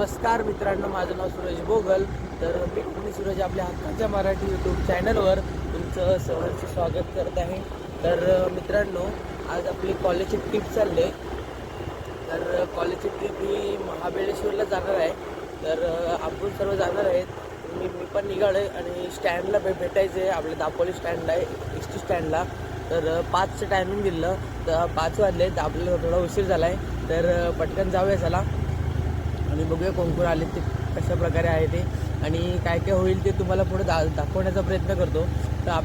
नमस्कार मित्रांनो माझं नाव सूरज बोगल. तर मी मी सूरज आपल्या हक्काच्या मराठी यूट्यूब चॅनलवर तुमचं सहर्ष स्वागत करत आहे. तर मित्रांनो आज आपली कॉलेजची ट्रिप चालली तर कॉलेजची ट्रिप ही महाबळेश्वरला जाणार आहे. तर आपण सर्व जाणार आहेत. मी मी पण निघालो आहे आणि स्टँडला भे भेटायचं आहे आपल्या दापोली स्टँडला आहे एस टी स्टँडला तर पाचचं टायमिंग दिलं. तर पाच वाजले. तर आपल्याला थोडा उशीर झाला आहे तर पटकन जाऊया चला. आणि बघूया कोण कोण आले ते कशा प्रकारे आहे ते. आणि काय काय होईल ते तुम्हाला पुढे दा दाखवण्याचा प्रयत्न करतो. तर आप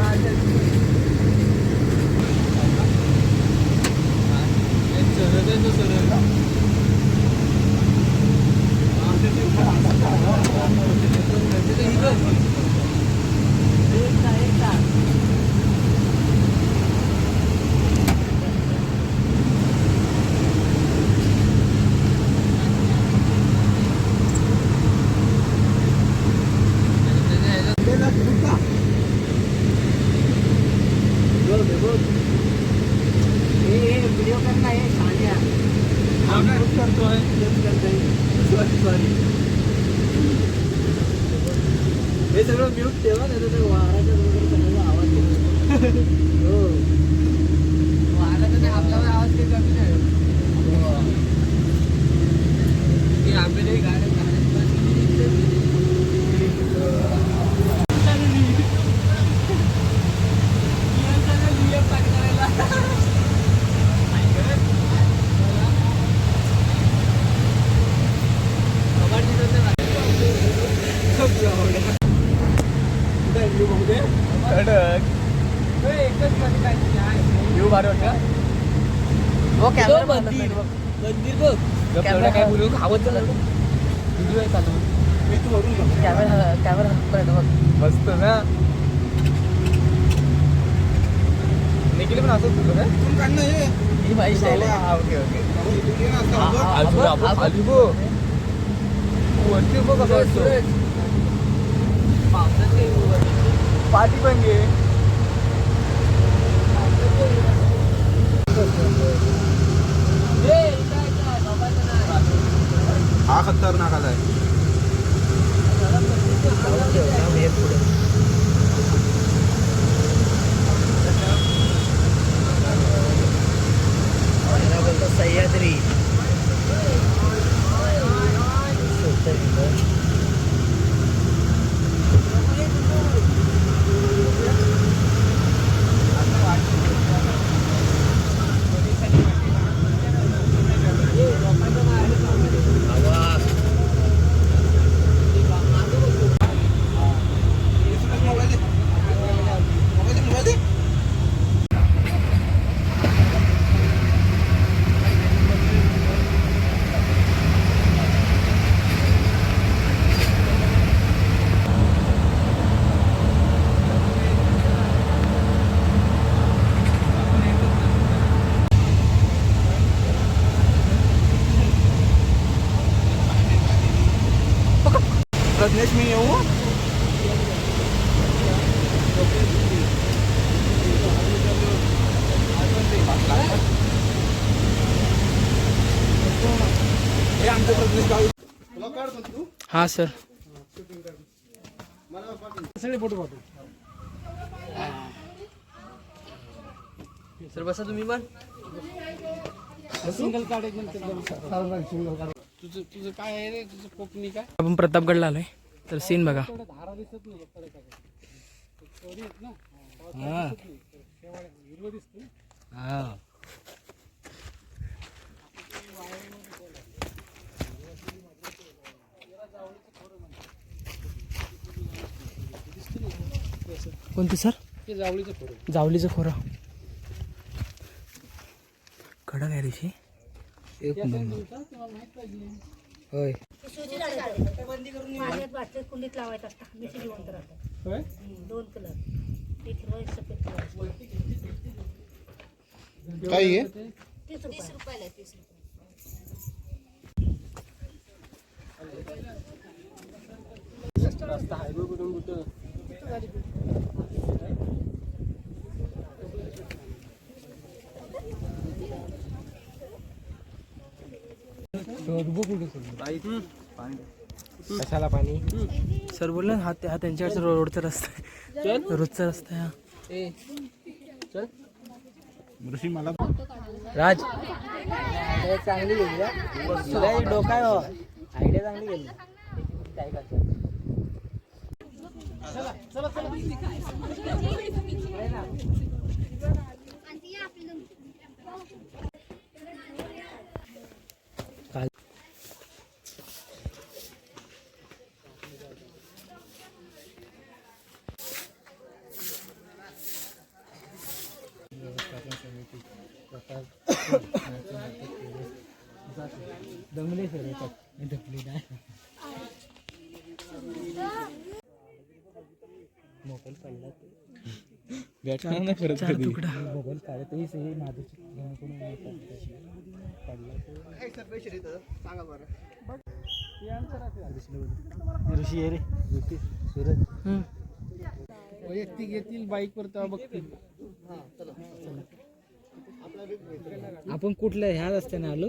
माझ्या- हे सरळ आहे तो सरळ. तिथे ही बघ. एकटा, एकटा. बघ, बघ. हे, हे, व्हिडिओ करना हे साड्या आम्ही करतोय सॉरी सॉरी हे सगळं म्यूट ठेवा नाही तर वाराचा आवाज हो वाराचा नाही आपला आवाज काही कमी नाही हे आंबेले गाड्या कडक येऊ भारी वाटतं हो कॅमेरा मंदिर मंदिर बघ कॅमेरा काय बोलू आवत व्हिडिओ आहे चालू मी तू वरून बघ. कॅमेरा कॅमेरा बघ मस्त ना निखिल पण असंच तुझं काय? ही माझी स्टाईल आहे. हा, ओके ओके. हा, आजू आपण. खाली बघ वरती बघ कसं वाटतं पाठी पण घे. हा खतरनाक आलाय. हां सर सगळे फोटो पाठव सर बसा तुम्ही पण. सिंगल कार्ड एक सिंगल कार्ड तुझं तुझं काय आहे रे? तुझं कोकणी काय? आपण प्रतापगडला आलोय. तर सीन बघा. थोडं धारा दिसत नाही ना हां. हिरवं दिसतं हां. कोणती सर? ते जावळीचं फोटो जावलीचं खोरं. कडक आहे ऋषी. एक होय. कुंडीत लावायचं मिशी जिवंत राहतात दोन कलर. एक हिरवा एक सफेद कलर. काय आहे तीस रुपये. तीस रुपये. कशाला पाणी? सर बोलले ना हा हा त्यांच्याकडचा रोडचा रस्ता आहे. रोजचा रस्ता आहे हा. ऋषी मला राज. चांगली गेली डोका आयडिया चांगली गेली. काय करतो दमले सर दमले नाही मोबाईल पडला नाही करत मोबाईल काढतही सही माझं ऋषी आहे रे. सूरज हम्म. वैयक्तिक येतील बाईकवर तेव्हा बघतील. आपण कुठल्या ह्या रस्त्याने आलो?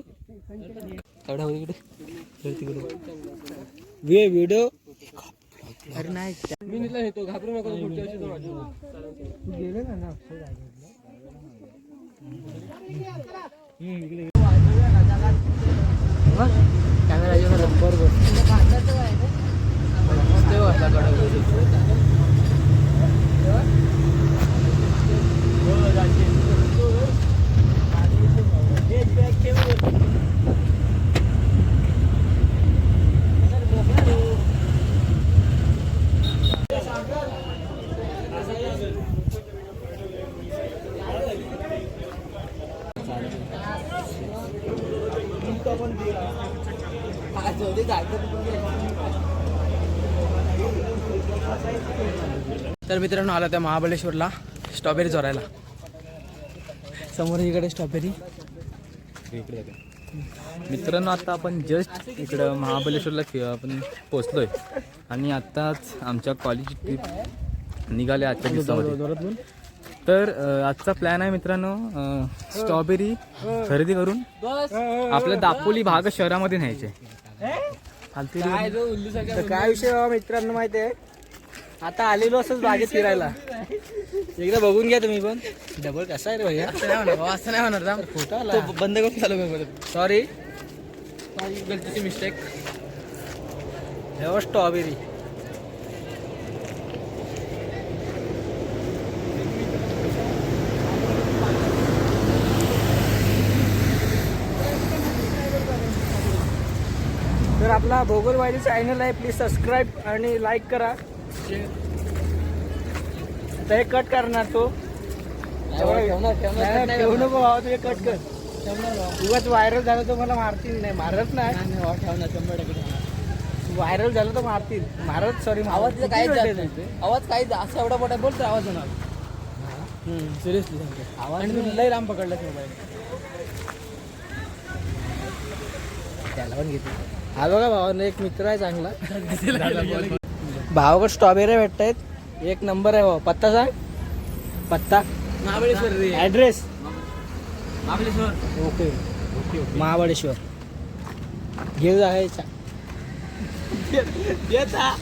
एवढा इकडे. तर तिकडे. व्हिडिओ. मी येतो घाबरू नको गेले ना ना कॅमेरा नंबर तर मित्रांनो आला त्या महाबळेश्वरला स्ट्रॉबेरी चोरायला. समोर इकडे स्ट्रॉबेरी मित्रांनो आता आपण जस्ट इकडं महाबळेश्वरला फि- आपण पोचलोय आणि आत्ताच आमच्या कॉलेज ट्रिप निघाले आजच्या दिवसामध्ये. तर आजचा प्लॅन आहे मित्रांनो स्ट्रॉबेरी खरेदी करून आपल्या दापोली भाग शहरामध्ये न्यायचे. काय विषय बाबा मित्रांनो माहिती आहे? आता आलेलो असंच बागेत फिरायला. एकदा बघून घ्या तुम्ही पण. डबल कसा आहे रे भैया? असं नाही होणार असं नाही होणार राम खोटा आला. बंद करून चालू कर सॉरी गलतीची मिस्टेक स्ट्रॉबेरी तर आपला भोगलवाडी चॅनल आहे. प्लीज सबस्क्राईब आणि लाईक करा. आता हे कट करणार तो. नाही, ठेवू नको भावा तू हे कट कर. उगाच व्हायरल झालं तर मला मारतील. नाही मारत नाही. व्हायरल झालं तर मारतील. मारत सॉरी आवाज काय आवाज काय असं एवढा मोठा बोलतो आवाज होणार सिरियसली सांगतो आवाज लई लांब पकडला मोबाईल त्याला पण घेतली हा बघा भावानं एक मित्र आहे चांगला. भावाकडे स्ट्रॉबेरी भेटत आहेत एक नंबर आहे भाऊ पत्ता सांग. पत्ता. महाबळेश्वर ऍड्रेस महाबळेश्वर. ओके. महाबळेश्वर. घेऊ जायचा हा.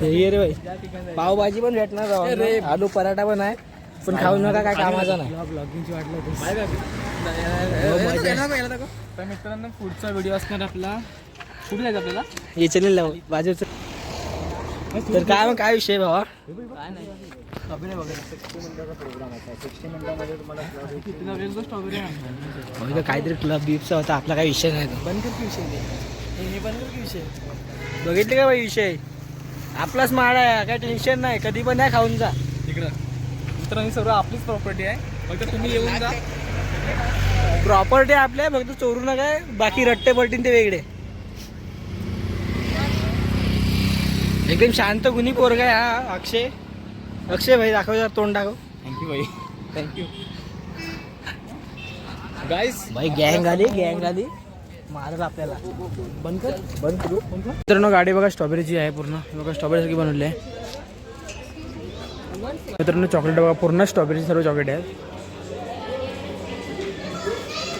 रे भाई. पावभाजी पण भेटणार. आलू पराठा पण आहे. पण खाऊ नका काय कामाचा नाही. तर मित्रांनो पुढचा व्हिडिओ असणार आपला. कुठे जायचं आपल्याला? ये चलेल बाजूच. तर काय मग काय विषय भावा? काय नाही. बघ. काहीतरी क्लब बीपचा होता. आपला काही विषय नाही. बंद कर की विषय. हे बंद कर की विषय. बघितले का भाई विषय? आपलाच माड आहे. काय टेन्शन नाही. कधी पण नाही खाऊन जा. इकडं. मित्रांनो सर्व आपलीच प्रॉपर्टी आहे. फक्त तुम्ही येऊन जा. प्रॉपर्टी आपल्या फक्त चोरू नका बाकी रट्टे पलटीन ते वेगळे. एकदम शांत पोरगा आहे हा अक्षय. अक्षय भाई दाखव जरा तोंड दाखव. थँक्यू भाई. थँक्यू गाईस भाई गँग आली गँग आली. मारत आपल्याला. बंद कर. बंद करू. मित्रांनो गाडी बघा स्ट्रॉबेरीची आहे पूर्ण. बघा स्ट्रॉबेरी सगळी बनवली आहे. मित्रांनो चॉकलेट बघा पूर्ण स्ट्रॉबेरीची सर्व चॉकलेट आहेत.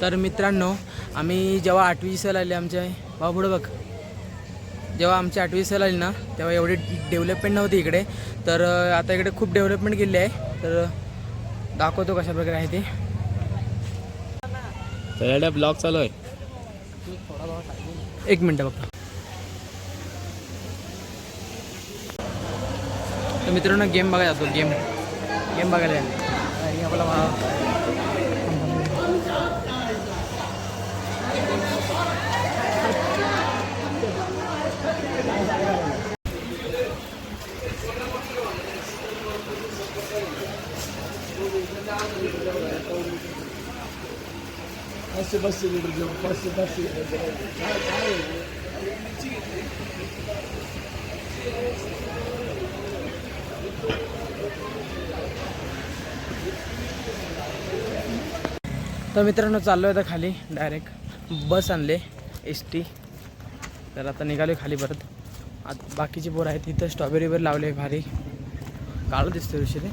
तर मित्रांनो आम्ही जेव्हा आठवी सहल आली आमच्या भाऊ पुढं बघ. जेव्हा आमची आठवी सहल आली ना तेव्हा एवढी डेव्हलपमेंट नव्हती इकडे. तर आता इकडे खूप डेव्हलपमेंट केली आहे. तर दाखवतो कशा प्रकारे आहे ते. सगळ्या ब्लॉग चालू आहे. एक मिनटं बघा. तर मित्रांनो गेम बघायला जातो गेम गेम बघायला या. आणि आपला भाव तर मित्रांनो चाललो आहे आता खाली. डायरेक्ट बस आणले एस टी तर आता निघालो खाली परत. आता बाकीची पोरं आहेत तिथं स्ट्रॉबेरीवर लावले भारी. काळं दिसतो विषय ते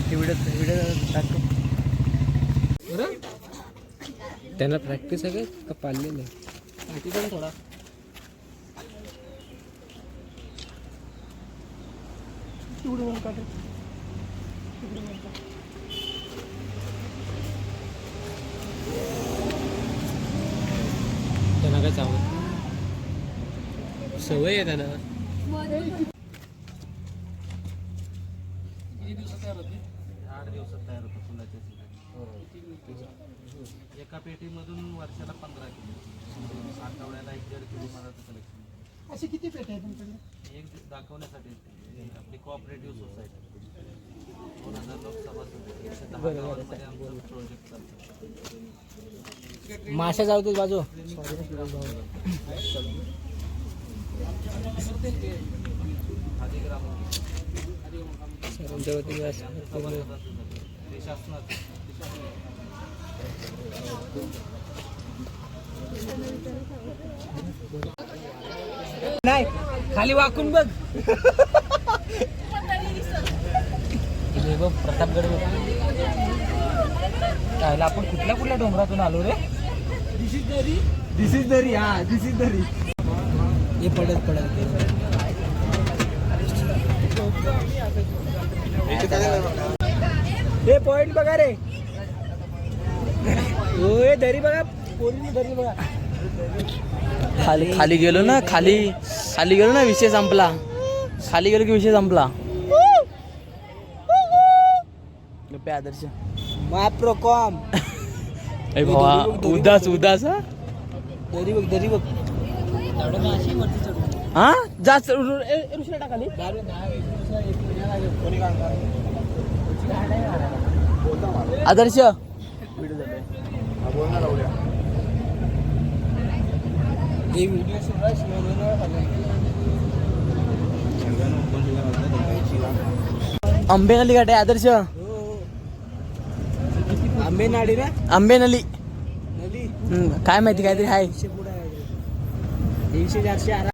ओके व्हिडिओ व्हिडिओ टाकतो त्यांना प्रॅक्टिस आहे का पाळलेलं थोडा. त्यांना काय चावत सवय आहे त्यांना. एका पेटीमधून वर्षाला पंधरा किलो. आठवड्याला एक दीड किलो मधाचं कलेक्शन असे किती पेट आहे तुमच्याकडे? एक दाखवण्यासाठी. आपली कोऑपरेटिव्ह सोसायटी दोन हजार लोकसभा एकशे दहा गावांमध्ये आमचं प्रोजेक्ट चालतं माशा जाऊ दे बाजू. खादी ग्राम ते शासनाचं नाही खाली वाकून बघ. हे बघ प्रतापगड. त्याला आपण कुठल्या कुठल्या डोंगरातून आलो रे? दिस इज दरी दिस इज दरी हा दिस इज दरी हे पडत पडत. हे पॉइंट बघा रे. होय दरी बघा. पोरी दरी बघा. खाली खाली गेलो ना खाली खाली गेलो ना विषय संपला. खाली गेलो की विषय संपला. गप्पे आदर्श. माप्रो कॉम. भावा उदास उदास हा? दरी बघ दरी बघ. हा? जा ऋषीला टाकाली आदर्श. आहे आंबेनली गाठ आदर्श? आंबेनाडी ना आंबेनली. हम्म, काय माहिती काहीतरी आहे. तीनशे चारशे